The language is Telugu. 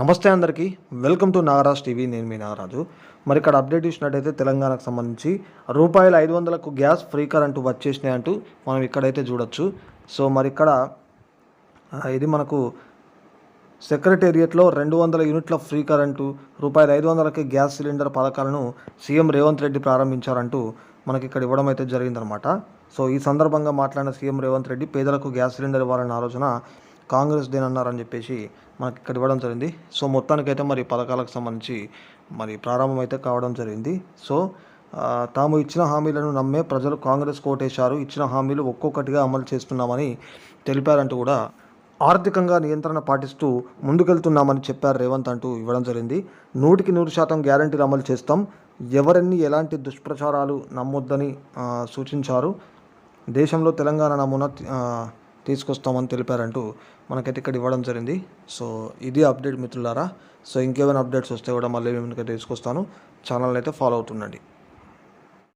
నమస్తే అందరికీ. Welcome to Nagaraj TV. నేను మీ నాగరాజు. మరి ఇక్కడ అప్డేట్ ఇచ్చినట్టయితే తెలంగాణకు సంబంధించి రూపాయలు ఐదు వందలకు గ్యాస్ ఫ్రీ కరెంటు వచ్చేసినాయి అంటూ మనం ఇక్కడైతే చూడొచ్చు. సో మరి ఇక్కడ ఇది మనకు సెక్రటేరియట్లో రెండు వందల యూనిట్ల ఫ్రీ కరెంటు రూపాయలు ఐదు వందలకి గ్యాస్ సిలిండర్ పథకాలను సీఎం రేవంత్ రెడ్డి ప్రారంభించారంటూ మనకి ఇక్కడ ఇవ్వడం అయితే జరిగిందనమాట సో ఈ సందర్భంగా మాట్లాడిన సీఎం రేవంత్ రెడ్డి పేదలకు గ్యాస్ సిలిండర్ ఇవ్వాలన్న ఆలోచన కాంగ్రెస్ దేనన్నారని చెప్పేసి మనకి ఇక్కడ ఇవ్వడం జరిగింది. సో మొత్తానికైతే మరి పథకాలకు సంబంధించి మరి ప్రారంభం అయితే కావడం జరిగింది. సో తాము ఇచ్చిన హామీలను నమ్మే ప్రజలు కాంగ్రెస్ కోటేశారు. ఇచ్చిన హామీలు ఒక్కొక్కటిగా అమలు చేస్తున్నామని తెలిపారంటూ కూడా ఆర్థికంగా నియంత్రణ పాటిస్తూ ముందుకెళ్తున్నామని చెప్పారు రేవంత్ అంటూ ఇవ్వడం జరిగింది. నూటికి నూరు శాతం గ్యారంటీలు అమలు చేస్తాం. ఎవరిని ఎలాంటి దుష్ప్రచారాలు నమ్మొద్దని సూచించారు. దేశంలో తెలంగాణ నమూనా తీసుకొస్తామని తెలిపారంటూ మనకైతే ఇక్కడ ఇవ్వడం జరిగింది. సో ఇది అప్డేట్ మిత్రులారా. సో ఇంకేమైనా అప్డేట్స్ వస్తే కూడా మళ్ళీ మేము తీసుకొస్తాను. ఛానల్ అయితే ఫాలో అవుతుండండి.